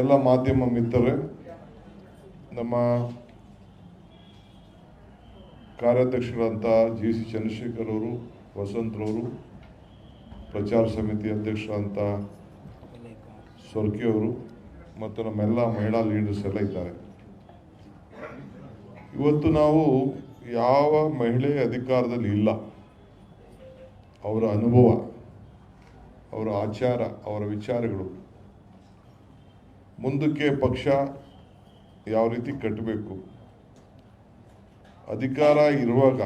ಎಲ್ಲ ಮಾಧ್ಯಮ ಮಿತ್ರರೇ, ನಮ್ಮ ಕಾರ್ಯಾಧ್ಯಕ್ಷರಂತ ಜಿ ಸಿ ಚಂದ್ರಶೇಖರ್ ಅವರು ವಸಂತ್ರವರು ಪ್ರಚಾರ ಸಮಿತಿ ಅಧ್ಯಕ್ಷರಂತ ಸೊರ್ಕೆ ಅವರು ಮತ್ತು ನಮ್ಮೆಲ್ಲ ಮಹಿಳಾ ಲೀಡರ್ಸ್ ಎಲ್ಲ ಇದ್ದಾರೆ. ಇವತ್ತು ನಾವು ಯಾವ ಮಹಿಳೆ ಅಧಿಕಾರದಲ್ಲಿ ಇಲ್ಲ, ಅವರ ಅನುಭವ, ಅವರ ಆಚಾರ, ಅವರ ವಿಚಾರಗಳು ಮುಂದಕ್ಕೆ ಪಕ್ಷ ಯಾವ ರೀತಿ ಕಟ್ಟಬೇಕು? ಅಧಿಕಾರ ಇರುವಾಗ,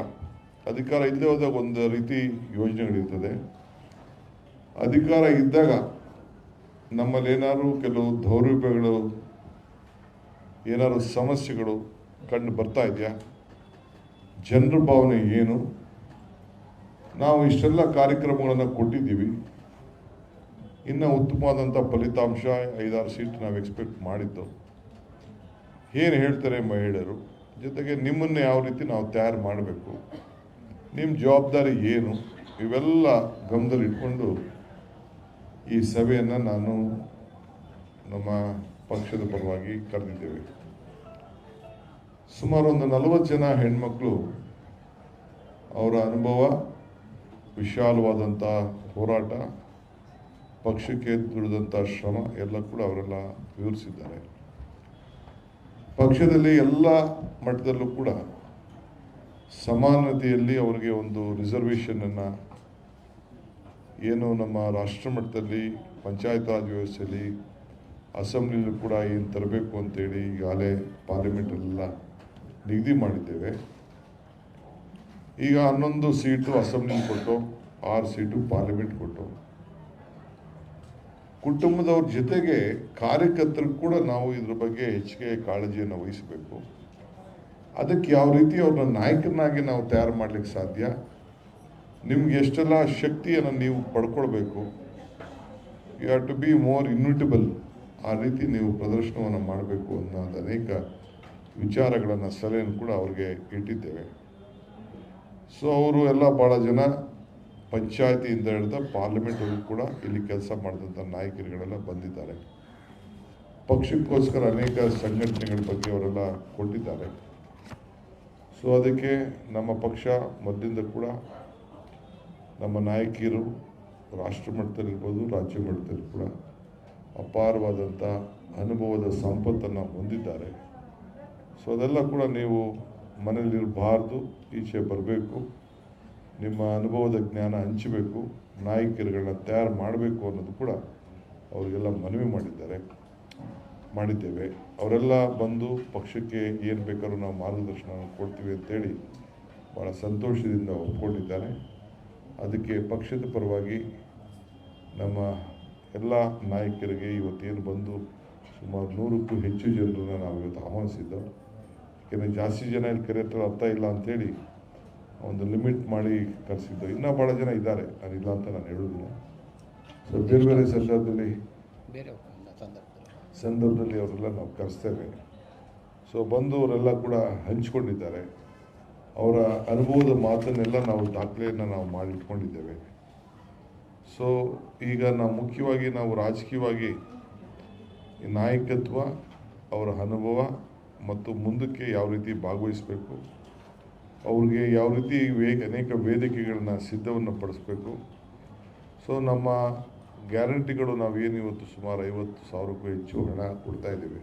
ಅಧಿಕಾರ ಇಲ್ಲದೆ ಹೋದಾಗ ಒಂದು ರೀತಿ ಯೋಜನೆಗಳಿರ್ತದೆ ಅಧಿಕಾರ ಇದ್ದಾಗ ನಮ್ಮಲ್ಲಿ ಏನಾದ್ರು ಕೆಲವು ದೌರ್ಬಲ್ಯಗಳು ಏನಾದ್ರು ಸಮಸ್ಯೆಗಳು ಕಂಡು ಬರ್ತಾ ಇದೆಯಾ? ಜನರ ಭಾವನೆ ಏನು? ನಾವು ಇಷ್ಟೆಲ್ಲ ಕಾರ್ಯಕ್ರಮಗಳನ್ನು ಕೊಟ್ಟಿದ್ದೀವಿ. ಇನ್ನು ಉತ್ತಮವಾದಂಥ ಫಲಿತಾಂಶ ಐದಾರು ಸೀಟ್ ನಾವು ಎಕ್ಸ್ಪೆಕ್ಟ್ ಮಾಡಿದ್ದು. ಏನು ಹೇಳ್ತಾರೆ ಮಹಿಳೆಯರು? ಜೊತೆಗೆ ನಿಮ್ಮನ್ನು ಯಾವ ರೀತಿ ನಾವು ತಯಾರು ಮಾಡಬೇಕು? ನಿಮ್ಮ ಜವಾಬ್ದಾರಿ ಏನು? ಇವೆಲ್ಲ ಗಮನದಲ್ಲಿ ಇಟ್ಕೊಂಡು ಈ ಸಭೆಯನ್ನು ನಾನು ನಮ್ಮ ಪಕ್ಷದ ಪರವಾಗಿ ಕರೆದಿದ್ದೇವೆ. ಸುಮಾರು ಒಂದು ನಲವತ್ತು ಜನ ಹೆಣ್ಮಕ್ಳು ಅವರ ಅನುಭವ, ವಿಶಾಲವಾದಂಥ ಹೋರಾಟ ಪಕ್ಷಕ್ಕೆ ದುಡಿದಂಥ ಶ್ರಮ ಎಲ್ಲ ಕೂಡ ಅವರೆಲ್ಲ ವಿವರಿಸಿದ್ದಾರೆ. ಪಕ್ಷದಲ್ಲಿ ಎಲ್ಲ ಮಟ್ಟದಲ್ಲೂ ಕೂಡ ಸಮಾನತೆಯಲ್ಲಿ ಅವರಿಗೆ ಒಂದು ರಿಸರ್ವೇಷನನ್ನು ಏನು ನಮ್ಮ ರಾಷ್ಟ್ರ ಮಟ್ಟದಲ್ಲಿ, ಪಂಚಾಯತ್ ರಾಜ್ ವ್ಯವಸ್ಥೆಯಲ್ಲಿ ಅಸೆಂಬ್ಲಿಲೂ ಕೂಡ ಏನು ತರಬೇಕು ಅಂತೇಳಿ ಈಗಾಗಲೇ ಪಾರ್ಲಿಮೆಂಟಲ್ಲೆಲ್ಲ ನಿಗದಿ ಮಾಡಿದ್ದೇವೆ. ಈಗ ಹನ್ನೊಂದು ಸೀಟು ಅಸೆಂಬ್ಲಿ ಕೊಟ್ಟು, ಆರು ಸೀಟು ಪಾರ್ಲಿಮೆಂಟ್ ಕೊಟ್ಟು ಕುಟುಂಬದವ್ರ ಜೊತೆಗೆ ಕಾರ್ಯಕರ್ತರು ಕೂಡ ನಾವು ಇದ್ರ ಬಗ್ಗೆ ಹೆಚ್ಚಿಗೆ ಕಾಳಜಿಯನ್ನು ವಹಿಸಬೇಕು. ಅದಕ್ಕೆ ಯಾವ ರೀತಿ ಅವ್ರನ್ನ ನಾಯಕನಾಗಿ ನಾವು ತಯಾರು ಮಾಡ್ಲಿಕ್ಕೆ ಸಾಧ್ಯ? ನಿಮ್ಗೆ ಎಷ್ಟೆಲ್ಲ ಶಕ್ತಿಯನ್ನು ನೀವು ಪಡ್ಕೊಳ್ಬೇಕು? You have to be more inevitable ಆ ರೀತಿ ನೀವು ಪ್ರದರ್ಶನವನ್ನು ಮಾಡಬೇಕು ಅನ್ನೋದು ಅನೇಕ ವಿಚಾರಗಳನ್ನು ಸಲಹೆಯನ್ನು ಕೂಡ ಅವ್ರಿಗೆ ಇಟ್ಟಿದ್ದೇವೆ. ಸೊ ಅವರು ಎಲ್ಲ ಭಾಳ ಜನ ಪಂಚಾಯತಿಯಿಂದ ಹಿಡಿದ ಪಾರ್ಲಿಮೆಂಟ್ವರೆಗೂ ಕೂಡ ಇಲ್ಲಿ ಕೆಲಸ ಮಾಡಿದಂಥ ನಾಯಕರುಗಳೆಲ್ಲ ಬಂದಿದ್ದಾರೆ. ಪಕ್ಷಕ್ಕೋಸ್ಕರ ಅನೇಕ ಸಂಘಟನೆಗಳ ಬಗ್ಗೆ ಅವರೆಲ್ಲ ಕೊಟ್ಟಿದ್ದಾರೆ. ಸೊ ಅದಕ್ಕೆ ನಮ್ಮ ಪಕ್ಷ ಮೊದಲಿಂದ ಕೂಡ ನಮ್ಮ ನಾಯಕಿಯರು ರಾಷ್ಟ್ರ ಮಟ್ಟದಲ್ಲಿರ್ಬೋದು ರಾಜ್ಯ ಮಟ್ಟದಲ್ಲಿ ಕೂಡ ಅಪಾರವಾದಂಥ ಅನುಭವದ ಸಂಪತ್ತನ್ನು ಹೊಂದಿದ್ದಾರೆ. ಸೊ ಅದೆಲ್ಲ ಕೂಡ ನೀವು ಮನೇಲಿರಬಾರ್ದು ಈಚೆ ಬರಬೇಕು. ನಿಮ್ಮ ಅನುಭವದ ಜ್ಞಾನ ಹಂಚಬೇಕು, ನಾಯಕಿಯರುಗಳನ್ನ ತಯಾರು ಮಾಡಬೇಕು ಅನ್ನೋದು ಕೂಡ ಅವರಿಗೆಲ್ಲ ಮನವಿ ಮಾಡಿದ್ದಾರೆ, ಮಾಡಿದ್ದೇವೆ. ಅವರೆಲ್ಲ ಬಂದು ಪಕ್ಷಕ್ಕೆ ಏನು ಬೇಕಾದ್ರೂ ನಾವು ಮಾರ್ಗದರ್ಶನ ಕೊಡ್ತೀವಿ ಅಂತೇಳಿ ಭಾಳ ಸಂತೋಷದಿಂದ ಒಪ್ಕೊಂಡಿದ್ದಾರೆ. ಅದಕ್ಕೆ ಪಕ್ಷದ ಪರವಾಗಿ ನಮ್ಮ ಎಲ್ಲ ನಾಯಕರಿಗೆ ಇವತ್ತೇನು ಬಂದು ಸುಮಾರು ನೂರಕ್ಕೂ ಹೆಚ್ಚು ಜನರನ್ನು ನಾವು ಇವತ್ತು ಆಹ್ವಾನಿಸಿದ್ದೆವು ಯಾಕೆಂದರೆ ಜಾಸ್ತಿ ಜನ ಇಲ್ಲಿ ಕರೆಯತ್ರ ಅರ್ಥ ಇಲ್ಲ ಅಂಥೇಳಿ ಒಂದು ಲಿಮಿಟ್ ಮಾಡಿ ಕರೆಸಿದ್ದು. ಇನ್ನೂ ಭಾಳ ಜನ ಇದ್ದಾರೆ. ನಾನು ಇಲ್ಲ ಅಂತ ನಾನು ಹೇಳೋದಿಲ್ಲ ಸೊ ಬೇರೆ ಬೇರೆ ಸಂದರ್ಭದಲ್ಲಿ ಸಂದರ್ಭದಲ್ಲಿ. ಅವರೆಲ್ಲ ನಾವು ಕರೆಸ್ತೇವೆ. ಸೊ ಬಂದು ಅವರೆಲ್ಲ ಕೂಡ ಹಂಚಿಕೊಂಡಿದ್ದಾರೆ. ಅವರ ಅನುಭವದ ಮಾತನ್ನೆಲ್ಲ ನಾವು ದಾಖಲೆಯನ್ನು ನಾವು ಮಾಡಿಟ್ಕೊಂಡಿದ್ದೇವೆ. ಸೊ ಈಗ ನಾವು ಮುಖ್ಯವಾಗಿ ನಾವು ರಾಜಕೀಯವಾಗಿ ನಾಯಕತ್ವ ಅವರ ಅನುಭವ ಮತ್ತು ಮುಂದಕ್ಕೆ ಯಾವ ರೀತಿ ಭಾಗವಹಿಸಬೇಕು ಅವ್ರಿಗೆ ಯಾವ ರೀತಿ ವೇ ಅನೇಕ ವೇದಿಕೆಗಳನ್ನ ಸಿದ್ಧವನ್ನು ಪಡಿಸ್ಬೇಕು. ಸೊ ನಮ್ಮ ಗ್ಯಾರಂಟಿಗಳು ನಾವೇನು ಇವತ್ತು ಸುಮಾರು ಐವತ್ತು ಸಾವಿರಕ್ಕೂ ಹೆಚ್ಚು ಹಣ ಕೊಡ್ತಾ ಇದ್ದೀವಿ.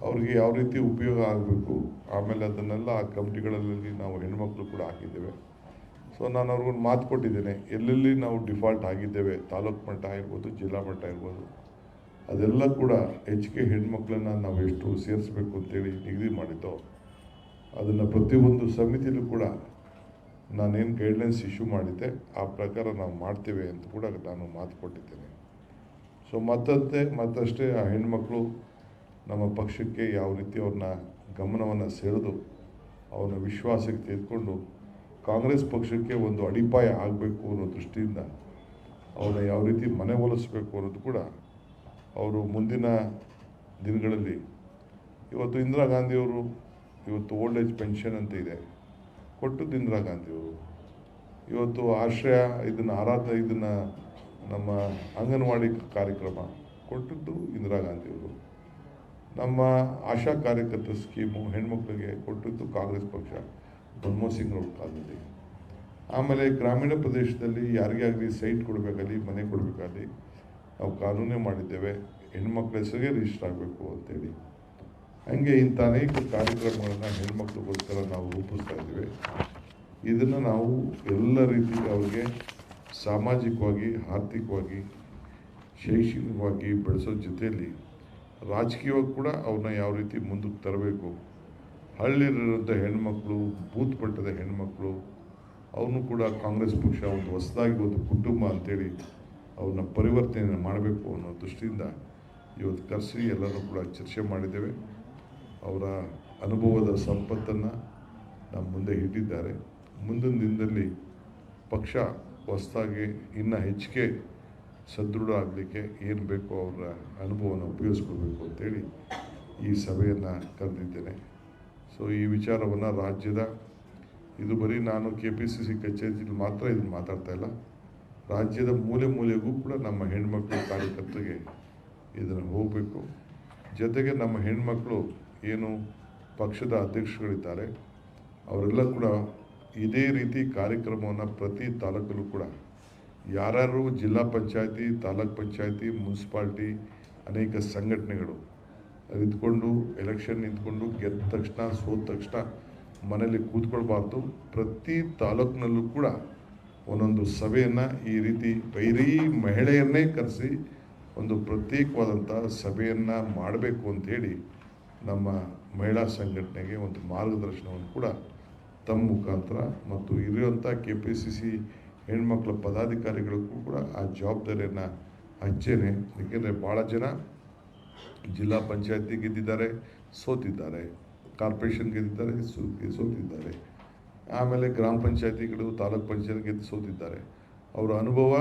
ಅವ್ರಿಗೆ ಯಾವ ರೀತಿ ಉಪಯೋಗ ಆಗಬೇಕು? ಆಮೇಲೆ ಅದನ್ನೆಲ್ಲ ಆ ಕಮಿಟಿಗಳಲ್ಲಿ ನಾವು ಹೆಣ್ಮಕ್ಳು ಕೂಡ ಹಾಕಿದ್ದೇವೆ. ಸೊ ನಾನು ಅವ್ರಿಗೊಂದು ಮಾತು ಕೊಟ್ಟಿದ್ದೇನೆ. ಎಲ್ಲೆಲ್ಲಿ ನಾವು ಡಿಫಾಲ್ಟ್ ಆಗಿದ್ದೇವೆ, ತಾಲೂಕು ಮಟ್ಟ ಆಗಿರ್ಬೋದು, ಜಿಲ್ಲಾ ಮಟ್ಟ ಇರ್ಬೋದು ಅದೆಲ್ಲ ಕೂಡ ಹೆಚ್ಚಿಗೆ ಹೆಣ್ಮಕ್ಳನ್ನ ನಾವು ಎಷ್ಟು ಸೇರಿಸ್ಬೇಕು ಅಂತೇಳಿ ನಿಗದಿ ಮಾಡಿದ್ದೋ ಅದನ್ನು ಪ್ರತಿಯೊಂದು ಸಮಿತಿಯಲ್ಲೂ ಕೂಡ ನಾನೇನು ಗೈಡ್ಲೈನ್ಸ್ ಇಶ್ಯೂ ಮಾಡಿದ್ದೆ, ಆ ಪ್ರಕಾರ ನಾವು ಮಾಡ್ತೇವೆ ಅಂತ ಕೂಡ ನಾನು ಮಾತು ಕೊಟ್ಟಿದ್ದೇನೆ. ಸೊ ಮತ್ತಂತೆ, ಮತ್ತಷ್ಟೇ ಆ ಹೆಣ್ಮಕ್ಳು ನಮ್ಮ ಪಕ್ಷಕ್ಕೆ ಯಾವ ರೀತಿ ಅವ್ರನ್ನ ಗಮನವನ್ನು ಸೆಳೆದು ಅವನ ವಿಶ್ವಾಸಕ್ಕೆ ತೆಗೆದುಕೊಂಡು ಕಾಂಗ್ರೆಸ್ ಪಕ್ಷಕ್ಕೆ ಒಂದು ಅಡಿಪಾಯ ಆಗಬೇಕು ಅನ್ನೋ ದೃಷ್ಟಿಯಿಂದ ಅವನ್ನ ಯಾವ ರೀತಿ ಮನೆ ಒಲಿಸ್ಬೇಕು ಅನ್ನೋದು ಕೂಡ ಅವರು ಮುಂದಿನ ದಿನಗಳಲ್ಲಿ, ಇವತ್ತು ಇಂದಿರಾ ಗಾಂಧಿಯವರು ಇವತ್ತು ಓಲ್ಡ್ ಏಜ್ ಪೆನ್ಷನ್ ಅಂತ ಇದೆ. ಕೊಟ್ಟದ್ದು ಇಂದಿರಾ ಗಾಂಧಿಯವರು. ಇವತ್ತು ಆಶ್ರಯ ಇದನ್ನು ಆರಾಧ ಇದನ್ನು ನಮ್ಮ ಅಂಗನವಾಡಿ ಕಾರ್ಯಕ್ರಮ ಕೊಟ್ಟದ್ದು ಇಂದಿರಾ ಗಾಂಧಿಯವರು. ನಮ್ಮ ಆಶಾ ಕಾರ್ಯಕರ್ತರ ಸ್ಕೀಮು ಹೆಣ್ಮಕ್ಳಿಗೆ ಕೊಟ್ಟದ್ದು ಕಾಂಗ್ರೆಸ್ ಪಕ್ಷ, ಮನಮೋಹನ್ ಸಿಂಗ್ ಅವ್ರ ಕಾಲದಲ್ಲಿ. ಆಮೇಲೆ ಗ್ರಾಮೀಣ ಪ್ರದೇಶದಲ್ಲಿ ಯಾರಿಗೇ ಆಗಲಿ ಸೈಟ್ ಕೊಡಬೇಕಾಗಲಿ, ಮನೆ ಕೊಡಬೇಕಾಗಲಿ, ನಾವು ಕಾನೂನೇ ಮಾಡಿದ್ದೇವೆ. ಹೆಣ್ಮಕ್ಳ ಹೆಸರಿಗೆ ರಿಜಿಸ್ಟರ್ ಆಗಬೇಕು ಅಂತೇಳಿ. ಹಂಗೆ ಇಂಥ ಅನೇಕ ಕಾರ್ಯಕ್ರಮಗಳನ್ನು ಹೆಣ್ಮಕ್ಳಿಗೋಸ್ಕರ ನಾವು ರೂಪಿಸ್ತಾ ಇದ್ದೇವೆ. ಇದನ್ನು ನಾವು ಎಲ್ಲ ರೀತಿಯಲ್ಲಿ ಅವ್ರಿಗೆ ಸಾಮಾಜಿಕವಾಗಿ, ಆರ್ಥಿಕವಾಗಿ, ಶೈಕ್ಷಣಿಕವಾಗಿ ಬೆಳೆಸೋ ಜೊತೆಯಲ್ಲಿ ರಾಜಕೀಯವಾಗಿ ಕೂಡ ಅವ್ರನ್ನ ಯಾವ ರೀತಿ ಮುಂದಕ್ಕೆ ತರಬೇಕು. ಹಳ್ಳಿಲಿರುವಂಥ ಹೆಣ್ಮಕ್ಳು, ಬೂತ್ ಮಟ್ಟದ ಹೆಣ್ಮಕ್ಳು, ಅವನು ಕೂಡ ಕಾಂಗ್ರೆಸ್ ಪಕ್ಷ ಒಂದು ಹೊಸದಾಗಿ ಒಂದು ಕುಟುಂಬ ಅಂತೇಳಿ ಅವನ್ನ ಪರಿವರ್ತನೆ ಮಾಡಬೇಕು ಅನ್ನೋ ದೃಷ್ಟಿಯಿಂದ ಇವತ್ತು ಕರೆಸಿ ಎಲ್ಲರೂ ಕೂಡ ಚರ್ಚೆ ಮಾಡಿದ್ದೇವೆ. ಅವರ ಅನುಭವದ ಸಂಪತ್ತನ್ನು ನಮ್ಮ ಮುಂದೆ ಇಟ್ಟಿದ್ದಾರೆ. ಮುಂದಿನ ದಿನದಲ್ಲಿ ಪಕ್ಷ ಹೊಸದಾಗಿ ಇನ್ನೂ ಹೆಚ್ಚಿಗೆ ಸದೃಢ ಆಗಲಿಕ್ಕೆ ಏನು ಬೇಕೋ ಅವರ ಅನುಭವನ ಉಪಯೋಗಿಸ್ಕೊಳ್ಬೇಕು ಅಂತೇಳಿ ಈ ಸಭೆಯನ್ನು ಕರೆದಿದ್ದೇನೆ. ಸೊ ಈ ವಿಚಾರವನ್ನು ರಾಜ್ಯದ, ಇದು ಬರೀ ನಾನು ಕೆ ಪಿ ಸಿ ಸಿ ಕಚೇರಿಯಲ್ಲಿ ಮಾತ್ರ ಇದನ್ನು ಮಾತಾಡ್ತಾ ಇಲ್ಲ. ರಾಜ್ಯದ ಮೂಲೆ ಮೂಲೆಗೂ ಕೂಡ ನಮ್ಮ ಹೆಣ್ಮಕ್ಳು ಕಾರ್ಯಕರ್ತರಿಗೆ ಇದನ್ನು ಹೋಗಬೇಕು. ಜೊತೆಗೆ ನಮ್ಮ ಹೆಣ್ಮಕ್ಳು ಏನು ಪಕ್ಷದ ಅಧ್ಯಕ್ಷಗಳಿದ್ದಾರೆ ಅವರೆಲ್ಲ ಕೂಡ ಇದೇ ರೀತಿ ಕಾರ್ಯಕ್ರಮವನ್ನು ಪ್ರತಿ ತಾಲೂಕಲ್ಲೂ ಕೂಡ ಯಾರ್ಯಾರು ಜಿಲ್ಲಾ ಪಂಚಾಯತಿ, ತಾಲೂಕ್ ಪಂಚಾಯತಿ, ಮುನ್ಸಿಪಾಲ್ಟಿ ಅನೇಕ ಸಂಘಟನೆಗಳು ನಿಂತ್ಕೊಂಡು, ಎಲೆಕ್ಷನ್ ನಿಂತ್ಕೊಂಡು, ಗೆದ್ದ ತಕ್ಷಣ ಸೋದ ತಕ್ಷಣ ಮನೇಲಿ ಕೂತ್ಕೊಳ್ಬಾರ್ದು. ಪ್ರತಿ ತಾಲೂಕಿನಲ್ಲೂ ಕೂಡ ಒಂದೊಂದು ಸಭೆಯನ್ನು ಈ ರೀತಿ ಬೈರೀ ಮಹಿಳೆಯನ್ನೇ ಕರೆಸಿ ಒಂದು ಪ್ರತ್ಯೇಕವಾದಂಥ ಸಭೆಯನ್ನು ಮಾಡಬೇಕು ಅಂಥೇಳಿ ನಮ್ಮ ಮಹಿಳಾ ಸಂಘಟನೆಗೆ ಒಂದು ಮಾರ್ಗದರ್ಶನವನ್ನು ಕೂಡ ತಮ್ಮ ಮುಖಾಂತರ ಮತ್ತು ಇರುವಂಥ ಕೆ ಪಿ ಸಿ ಸಿ ಹೆಣ್ಮಕ್ಳ ಪದಾಧಿಕಾರಿಗಳಿಗೂ ಕೂಡ ಆ ಜವಾಬ್ದಾರಿಯನ್ನು ಹಚ್ಚೇನೆ ಏಕೆಂದರೆ ಭಾಳ ಜನ ಜಿಲ್ಲಾ ಪಂಚಾಯತಿ ಗೆದ್ದಿದ್ದಾರೆ, ಸೋತಿದ್ದಾರೆ, ಕಾರ್ಪೊರೇಷನ್ ಗೆದ್ದಿದ್ದಾರೆ ಸೋತಿದ್ದಾರೆ. ಆಮೇಲೆ ಗ್ರಾಮ ಪಂಚಾಯತಿಗಳು, ತಾಲೂಕ್ ಪಂಚಾಯತ್ ಗೆದ್ದು ಸೋತಿದ್ದಾರೆ. ಅವರ ಅನುಭವ,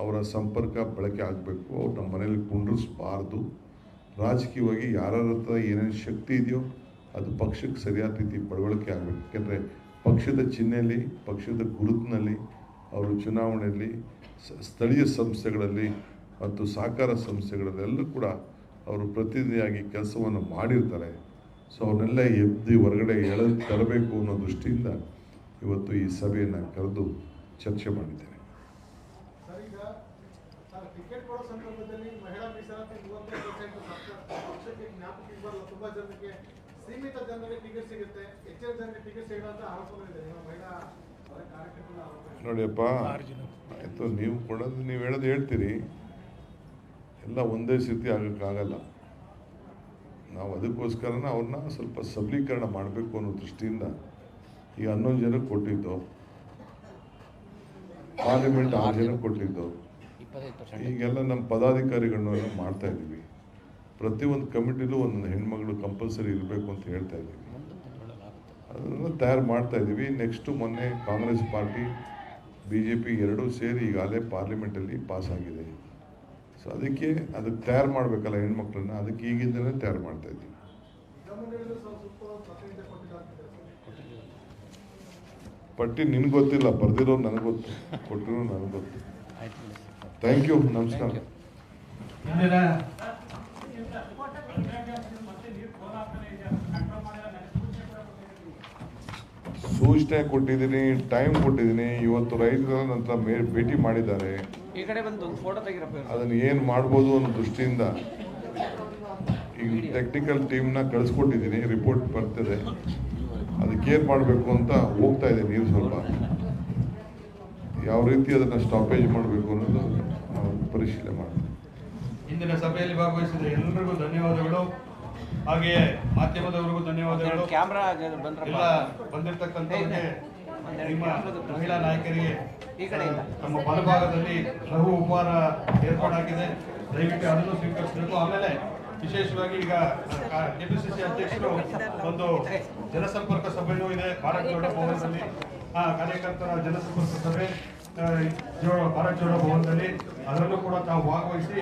ಅವರ ಸಂಪರ್ಕ ಬಳಕೆ ಆಗಬೇಕು. ಅವ್ರು ನಮ್ಮ ಮನೇಲಿ ಕುಂಡ್ರಿಸ್ಬಾರ್ದು. ರಾಜಕೀಯವಾಗಿ ಯಾರ ಹತ್ರ ಏನೇನು ಶಕ್ತಿ ಇದೆಯೋ ಅದು ಪಕ್ಷಕ್ಕೆ ಸರಿಯಾದ ರೀತಿ ಬಳವಳಿಕೆ ಆಗಬೇಕು. ಯಾಕೆಂದರೆ ಪಕ್ಷದ ಚಿಹ್ನೆಯಲ್ಲಿ, ಪಕ್ಷದ ಗುರುತಿನಲ್ಲಿ, ಅವರು ಚುನಾವಣೆಯಲ್ಲಿ ಸ್ಥಳೀಯ ಸಂಸ್ಥೆಗಳಲ್ಲಿ ಮತ್ತು ಸಹಕಾರ ಸಂಸ್ಥೆಗಳಲ್ಲೆಲ್ಲೂ ಕೂಡ ಅವರು ಪ್ರತಿನಿಧಿಯಾಗಿ ಕೆಲಸವನ್ನು ಮಾಡಿರ್ತಾರೆ. ಸೊ ಅವನ್ನೆಲ್ಲ ಎದ್ದು ಹೊರಗಡೆ ಎಳೆ ತರಬೇಕು ಅನ್ನೋ ದೃಷ್ಟಿಯಿಂದ ಇವತ್ತು ಈ ಸಭೆಯನ್ನು ಕರೆದು ಚರ್ಚೆ ಮಾಡಿದ್ದೇನೆ. ಟಿಕೆಟ್ ಕೊಡೋ ಸಂದರ್ಭದಲ್ಲಿ ಮಹಿಳಾ ಮೀಸಲಾತಿ ಮೂವತ್ತೈದು ಪಕ್ಷಕ್ಕೆ ಜ್ಞಾಪಕ ಬರಲ್ಲ ತುಂಬಾ ಜನಕ್ಕೆ ಸೀಮಿತ ಜನರಿಗೆ ಟಿಕೆಟ್ ಸಿಗುತ್ತೆ. ಹೆಚ್ಚಿನ ಜನರಿಗೆ ಟಿಕೆಟ್ ಸಿಗಲ್ಲ ಅಂತ ಆರೋಪಗಳಿದೆ ಮಹಿಳಾ. ನೋಡಿಯಪ್ಪ, ಆಯಿತು, ನೀವು ಕೊಡೋದು ನೀವು ಹೇಳೋದು ಹೇಳ್ತೀರಿ. ಎಲ್ಲ ಒಂದೇ ಸ್ಥಿತಿ ಆಗೋಕ್ಕಾಗಲ್ಲ. ನಾವು ಅದಕ್ಕೋಸ್ಕರನ ಅವ್ರನ್ನ ಸ್ವಲ್ಪ ಸಬಲೀಕರಣ ಮಾಡಬೇಕು ಅನ್ನೋ ದೃಷ್ಟಿಯಿಂದ ಈಗ ಹನ್ನೊಂದು ಜನಕ್ಕೆ ಕೊಟ್ಟಿದ್ದು, ಪಾರ್ಲಿಮೆಂಟ್ ಆರು ಜನಕ್ಕೆ ಕೊಟ್ಟಿದ್ದು. ಈಗೆಲ್ಲ ನಮ್ಮ ಪದಾಧಿಕಾರಿಗಳನ್ನೆಲ್ಲ ಮಾಡ್ತಾ ಇದ್ದೀವಿ. ಪ್ರತಿಯೊಂದು ಕಮಿಟಿಲೂ ಒಂದೊಂದು ಹೆಣ್ಮಗಳು ಕಂಪಲ್ಸರಿ ಇರಬೇಕು ಅಂತ ಹೇಳ್ತಾ ಇದ್ದೀವಿ. ಅದನ್ನು ತಯಾರು ಮಾಡ್ತಾ ಇದ್ದೀವಿ. ನೆಕ್ಸ್ಟು ಮೊನ್ನೆ Congress party B J P ಎರಡೂ ಸೇರಿ ಈಗಾಗಲೇ ಪಾರ್ಲಿಮೆಂಟಲ್ಲಿ ಪಾಸ್ ಆಗಿದೆ. ಸೊ ಅದಕ್ಕೆ ಅದಕ್ಕೆ ತಯಾರು ಮಾಡಬೇಕಲ್ಲ ಹೆಣ್ಮಕ್ಳನ್ನ ಅದಕ್ಕೆ ಈಗಿಂದಲೇ ತಯಾರು ಮಾಡ್ತಾ ಇದ್ದೀವಿ. ಪಟ್ಟಿ ನಿನಗೆ ಗೊತ್ತಿಲ್ಲ ಬರ್ದಿರೋ ನನಗೆ ಗೊತ್ತು ಕೊಟ್ಟಿರೋ ನನಗೆ ಗೊತ್ತು. ಥ್ಯಾಂಕ್ ಯು ನಮಸ್ಕಾರ. ಇಂದಿನ ಸೂಚನೆ ಕೊಟ್ಟಿದ್ದೀನಿ ಟೈಮ್ ಕೊಟ್ಟಿದ್ದೀನಿ. ಇವತ್ತು ರೈತರ ನಂತರ ಮೇ ಭೇಟಿ ಮಾಡಿದ್ದಾರೆ. ಈ ಕಡೆ ಒಂದು ಫೋಟೋ ತೆಗಿರಪ್ಪ ಇವ್ರು. ಅದನ್ನು ಏನು ಮಾಡ್ಬೋದು ಅನ್ನೋ ದೃಷ್ಟಿಯಿಂದ ಈಗ ಟೆಕ್ನಿಕಲ್ ಟೀಮ್ನ ಕಳಿಸ್ಕೊಟ್ಟಿದ್ದೀನಿ. ರಿಪೋರ್ಟ್ ಬರ್ತದೆ. ಅದಕ್ಕೆ ಏನು ಮಾಡಬೇಕು ಅಂತ ಹೋಗ್ತಾ ಇದೆ ನೀರು ಸ್ವಲ್ಪ. ಯಾವ ರೀತಿ ಅದನ್ನು ಸ್ಟಾಪೇಜ್ ಮಾಡಬೇಕು ಅನ್ನೋದು ಪರಿಶೀಲನೆ ಮಾಡಬೇಕು ಇಂದಿನ ಸಭೆಯಲ್ಲಿ ಭಾಗವಹಿಸಿದ ಎಲ್ಲರಿಗೂ ಧನ್ಯವಾದಗಳು. ಹಾಗೆಯೇ ಮಾಧ್ಯಮದವರಿಗೂ ಧನ್ಯವಾದಗಳು. ಕ್ಯಾಮ್ರಾ ಎಲ್ಲ ಬಂದಿರತಕ್ಕಂಥವರಿಗೆ ನಿಮ್ಮ. ಮಹಿಳಾ ನಾಯಕರಿಗೆ. ತಮ್ಮ ಬಲಭಾಗದಲ್ಲಿ ಲಘು ಉಪಹಾರ ಏರ್ಪಾಡಾಗಿದೆ. ದಯವಿಟ್ಟು ಅದನ್ನು ಸ್ವೀಕರಿಸಬೇಕು. ಆಮೇಲೆ ವಿಶೇಷವಾಗಿ ಈಗ ಕೆಪಿಸಿಸಿ ಅಧ್ಯಕ್ಷರು ಒಂದು ಜನಸಂಪರ್ಕ ಸಭೆಯೂ ಇದೆ. ಭಾರತ್ ಜೋಡೋ ಭವನದಲ್ಲಿ ಆ ಕಾರ್ಯಕರ್ತರ ಜನಸಂಪರ್ಕ ಸಭೆ. ಆ, ಜೋ ಭಾರತ್ ಜೋಡೋ ಭವನದಲ್ಲಿ ಅದರಲ್ಲೂ ಕೂಡ ತಾವು ಭಾಗವಹಿಸಿ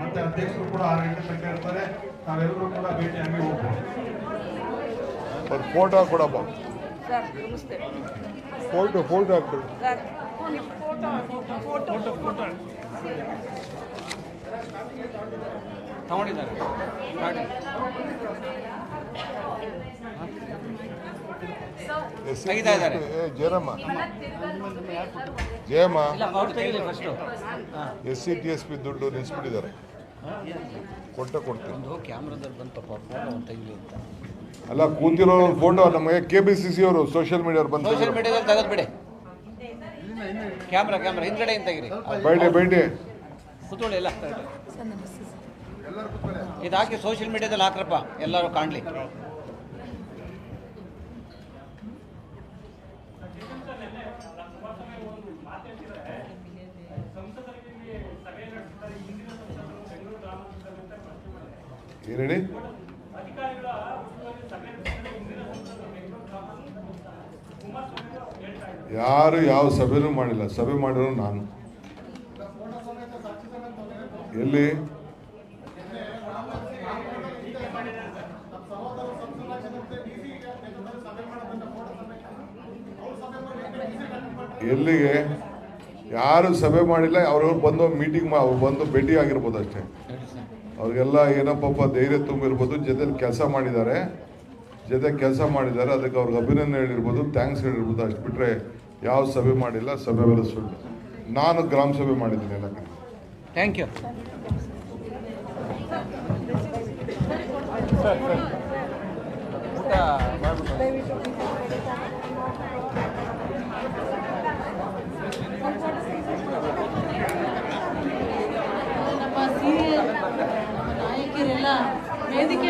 ಮತ್ತೆ ಅಧ್ಯಕ್ಷರು ಕೂಡ ಆರು ಗಂಟೆ ತನಕ ಇರ್ತಾರೆ. ತಾವೆಲ್ಲರೂ ಕೂಡ ಭೇಟಿಯಾಗಿ ಹೋಗ್ಬೋದು ಒಂದು ಫೋಟೋ ಕೂಡ ಸರ್ ನಮಸ್ತೆ. ಫೋಟೋ ಫೋಟೋ ಹಾಕ್ಬಿಡಿ. ಸರ್ ನಿಮ್ಮ ಫೋಟೋ ಫೋಟೋ ಫೋಟೋ. ತಗೊಂಡಿದ್ದಾರೆ. ಗಾಡಿ ತೆಗಿತಾ ಇದ್ದಾರೆ. Jayamma S C T S P ದುಡ್ಡು ನಿಲ್ಲಿಸ್ಬಿಟ್ಟಿದ್ದಾರೆ ಕೊಟ್ಟ ಕೊಡ್ತೀನಿ ಒಂದು ಕ್ಯಾಮ್ರಾದಲ್ಲಿ ಬಂತಪ್ಪ ಫೋಟೋ ತೆಗಿಲಿ ಅಂತ. ಅಲ್ಲ ಕೂತಿರೋ ಫೋಟೋ ನಮಗೆ ಕೆ ಬಿ ಸಿ ಸಿ ಅವರು ಸೋಷಿಯಲ್ ಮೀಡಿಯಾವ್ರು ಬಂದು ಸೋಷಿಯಲ್ ಮೀಡಿಯಾದಲ್ಲಿ ತೆಗೆದು ಬಿಡಿ. ಕ್ಯಾಮ್ರಾ ಕ್ಯಾಮ್ರಾ ಹಿಂದ್ಗಡೆಯಿಂದ ತೆಗಿರಿ? ಬೈಡೆ ಬೈಡೆ. ಕೂತ್ಕೊಳ್ಳಿ ಎಲ್ಲ. ಇದು ಹಾಕಿ ಸೋಷಿಯಲ್ ಮೀಡಿಯಾದಲ್ಲಿ ಹಾಕ್ರಪ್ಪ ಎಲ್ಲರೂ ಕಾಣಲಿ. ಏನು ಹೇಳಿ ಯಾರು ಯಾವ ಸಭೆನೂ ಮಾಡಿಲ್ಲ. ಸಭೆ ಮಾಡಿರೋ ನಾನು. ಎಲ್ಲಿ? ಎಲ್ಲಿಗೆ? ಯಾರು ಸಭೆ ಮಾಡಿಲ್ಲ ಅವ್ರವ್ರು ಬಂದು ಮೀಟಿಂಗ್ ಬಂದು ಭೇಟಿ ಆಗಿರ್ಬೋದು ಅಷ್ಟೇ. ಅವ್ರಿಗೆಲ್ಲ ಏನಪ್ಪಪ್ಪ ಧೈರ್ಯ ತುಂಬಿರ್ಬೋದು ಜೊತೆಲಿ ಕೆಲಸ ಮಾಡಿದ್ದಾರೆ. ಜೊತೆ ಕೆಲಸ ಮಾಡಿದ್ದಾರೆ ಅದಕ್ಕೆ ಅವ್ರಿಗೆ ಅಭಿನಂದನೆ ಹೇಳಿರ್ಬೋದು ಥ್ಯಾಂಕ್ಸ್ ಹೇಳಿರ್ಬೋದು. ಅಷ್ಟು ಬಿಟ್ಟರೆ ಯಾವ ಸಭೆ ಮಾಡಿಲ್ಲ ಸಭೆ ಮೇಲೆ ಸುಳ್ಳು. ನಾನು ಗ್ರಾಮ ಸಭೆ ಮಾಡಿದ್ದೀನಿ ಎಲ್ಲ ಕಡೆ ಥ್ಯಾಂಕ್ ಯು ಊಟ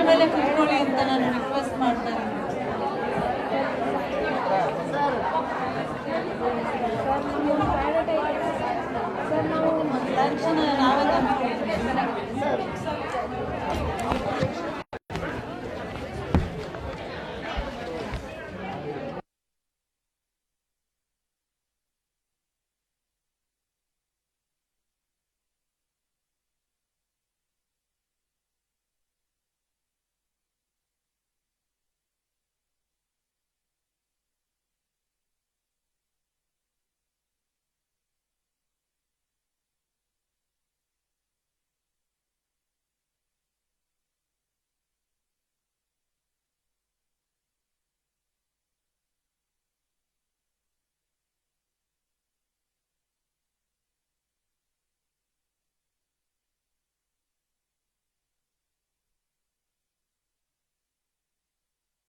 ಮೇಲೆ ಕೂತ್ಕೊಳ್ಳಿ ಅಂತ ನಾನು ರಿಕ್ವೆಸ್ಟ್ ಮಾಡ್ತಾ ಇದ್ದೀನಿ.